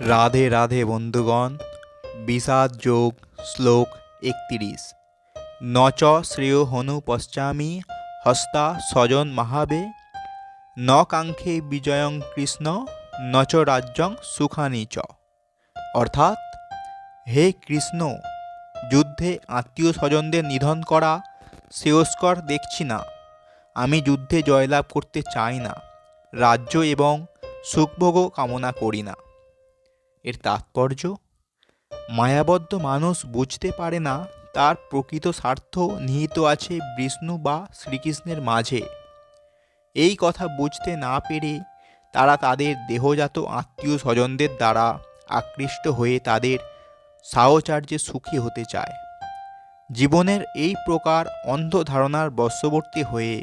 রাধে রাধে বন্ধুগণ, বিষাদ যোগ শ্লোক একত্রিশ। নচ শ্রেয় হনু পশ্চামি, হস্তা স্বজন মহাবে, ন কাঙ্ক্ষে বিজয়ং কৃষ্ণ, নচ রাজ্যং সুখানি চ। অর্থাৎ, হে কৃষ্ণ, যুদ্ধে আত্মীয় স্বজনদের নিধন করা শ্রেয়স্কর দেখছি না। আমি যুদ্ধে জয়লাভ করতে চাই না। রাজ্য এবং সুখভোগও কামনা করি না। এর তাৎপর্য? মায়াবদ্ধ মানুষ বুঝতে পারে না তার প্রকৃত স্বার্থ নিহিত আছে বিষ্ণু বা শ্রীকৃষ্ণের মাঝে। এই কথা বুঝতে না পেরে তারা তাদের দেহজাত আত্মীয় স্বজনদের দ্বারা আকৃষ্ট হয়ে তাদের সাহচর্যে সুখী হতে চায়। জীবনের এই প্রকার অন্ধ ধারণার বশবর্তী হয়ে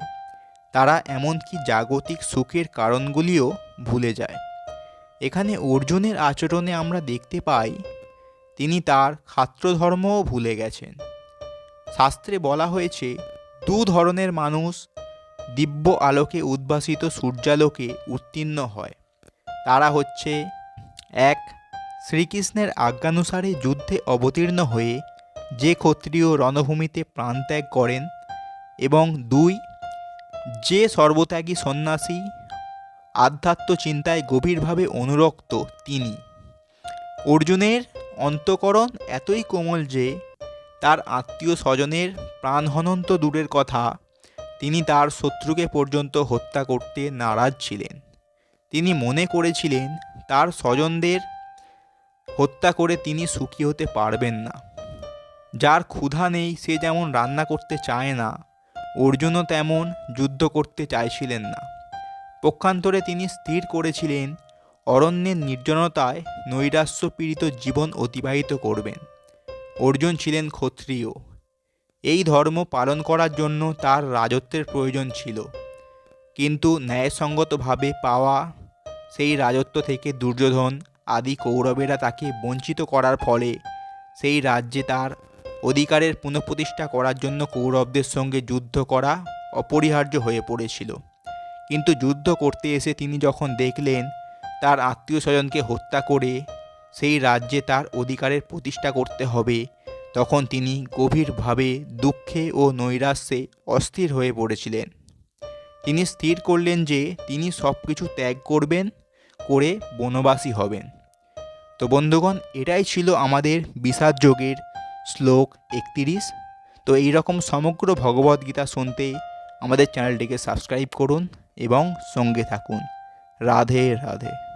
তারা এমনকি জাগতিক সুখের কারণগুলিও ভুলে যায়। এখানে অর্জুনের আচরণে আমরা দেখতে পাই, তিনি তার খাত্রধর্মও ভুলে গেছেন। শাস্ত্রে বলা হয়েছে, দু ধরনের মানুষ দিব্য আলোকে উদ্ভাসিত সূর্যালোকে উত্তীর্ণ হয়। তারা হচ্ছে, এক, শ্রীকৃষ্ণের আজ্ঞানুসারে যুদ্ধে অবতীর্ণ হয়ে যে ক্ষত্রিয় রণভূমিতে প্রাণত্যাগ করেন এবং দুই, যে সর্বত্যাগী সন্ন্যাসী আধ্যাত্ম চিন্তায় গভীরভাবে অনুরক্ত তিনি। অর্জুনের অন্তকরণ এতই কোমল যে, তার আত্মীয় স্বজনের প্রাণহনন তো দূরের কথা তিনি তার শত্রুকে পর্যন্ত হত্যা করতে নারাজ ছিলেন। তিনি মনে করেছিলেন, তার স্বজনদের হত্যা করে তিনি সুখী হতে পারবেন না। যার ক্ষুধা নেই, সে যেমন রান্না করতে চায় না, অর্জুনও তেমন যুদ্ধ করতে চাইছিলেন না। পক্ষান্তরে তিনি স্থির করেছিলেন, অরণ্যের নির্জনতায় নৈরাশ্যপীড়িত জীবন অতিবাহিত করবেন। অর্জুন ছিলেন ক্ষত্রিয়। এই ধর্ম পালন করার জন্য তার রাজত্বের প্রয়োজন ছিল। কিন্তু ন্যায়সঙ্গতভাবে পাওয়া, সেই রাজত্ব থেকে দুর্যোধন আদি কৌরবেরা তাকে বঞ্চিত করার ফলে সেই রাজ্যে তার অধিকারের পুনঃপ্রতিষ্ঠা করার জন্য কৌরবদের সঙ্গে যুদ্ধ করা অপরিহার্য হয়ে পড়েছিল। কিন্তু যুদ্ধ করতে এসে তিনি যখন দেখলেন, তার আত্মীয় স্বজনকে হত্যা করে সেই রাজ্যে তার অধিকারের প্রতিষ্ঠা করতে হবে, তখন তিনি গভীরভাবে দুঃখে ও নৈরাশ্যে অস্থির হয়ে পড়েছিলেন। তিনি স্থির করলেন যে, তিনি সব কিছু ত্যাগ করবেন, করে বনবাসী হবেন। তো বন্ধুগণ, এটাই ছিল আমাদের বিষাদ যোগের শ্লোক একতিরিশ। তো এই রকম সমগ্র ভগবদ্গীতা শুনতে আমাদের চ্যানেলটিকে সাবস্ক্রাইব করুন। এবং সঙ্গে থাকুন। রাধে রাধে।